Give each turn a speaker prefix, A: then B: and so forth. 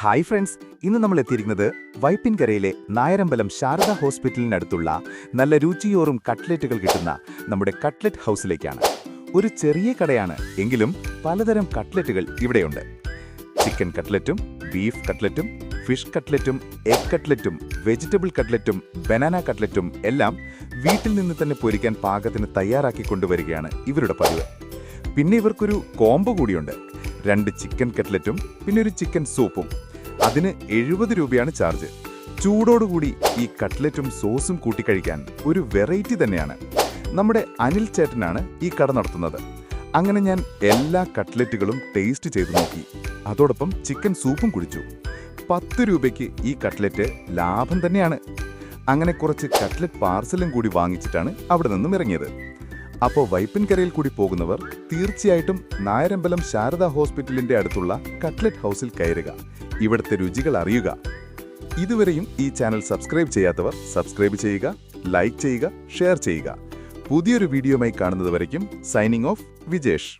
A: Hi friends ഇന്ന് നമ്മൾ എത്തിയിരിക്കുന്നത് വൈപ്പിൻകരയിലെ നായരമ്പലം ശാരദ ഹോസ്പിറ്റലിനടുത്തുള്ള നല്ല രുചിയോറും കട്ട്ലറ്റുകൾ കിട്ടുന്ന നമ്മുടെ കട്ട്ലറ്റ് ഹൗസിലേക്കാണ്. ഒരു ചെറിയ കടയാണ് എങ്കിലും പലതരം കട്ട്ലറ്റുകൾ ഇവിടെയുണ്ട്. ചിക്കൻ കട്ട്ലറ്റും ബീഫ് കട്ട്ലറ്റും ഫിഷ് കട്ട്ലറ്റും എഗ് കട്ട്ലറ്റും വെജിറ്റബിൾ കട്ട്ലറ്റും ബനാന കട്ട്ലറ്റും എല്ലാം വീട്ടിൽ നിന്ന് തന്നെ പൊരിക്കാൻ പാകത്തിന് തയ്യാറാക്കി കൊണ്ടുവരികയാണ് ഇവരുടെ പതിവ്. പിന്നെ ഇവർക്കൊരു കോംബോ കൂടിയുണ്ട്. രണ്ട് ചിക്കൻ കട്ട്ലറ്റും പിന്നെ ഒരു ചിക്കൻ സൂപ്പും. അതിന് എഴുപത് രൂപയാണ് ചാർജ്. ചൂടോടുകൂടി ഈ കട്ട്ലറ്റും സോസും കൂട്ടിക്കഴിക്കാൻ ഒരു വെറൈറ്റി തന്നെയാണ്. നമ്മുടെ അനിൽ ചേട്ടനാണ് ഈ കട നടത്തുന്നത്. അങ്ങനെ ഞാൻ എല്ലാ കട്ട്ലറ്റുകളും ടേസ്റ്റ് ചെയ്ത് നോക്കി. അതോടൊപ്പം ചിക്കൻ സൂപ്പും കുടിച്ചു. പത്ത് രൂപയ്ക്ക് ഈ കട്ട്ലറ്റ് ലാഭം തന്നെയാണ്. അങ്ങനെ കുറച്ച് കട്ട്ലറ്റ് പാർസലും കൂടി വാങ്ങിച്ചിട്ടാണ് അവിടെ നിന്നും ഇറങ്ങിയത്. അപ്പോൾ വൈപ്പിൻകരയിൽ കൂടി പോകുന്നവർ തീർച്ചയായിട്ടും നായരമ്പലം ശാരദ ഹോസ്പിറ്റലിന്റെ അടുത്തുള്ള കട്ട്ലറ്റ് ഹൗസിൽ കയറുക. ഇവിടുത്തെ രുചികൾ അറിയുക. ഇതുവരെയും ഈ ചാനൽ സബ്സ്ക്രൈബ് ചെയ്യാത്തവർ സബ്സ്ക്രൈബ് ചെയ്യുക ലൈക്ക് ചെയ്യുക ഷെയർ ചെയ്യുക. പുതിയൊരു വീഡിയോയുമായി കാണുന്നതുവരയ്ക്കും സൈനിങ് ഓഫ് വിജേഷ്.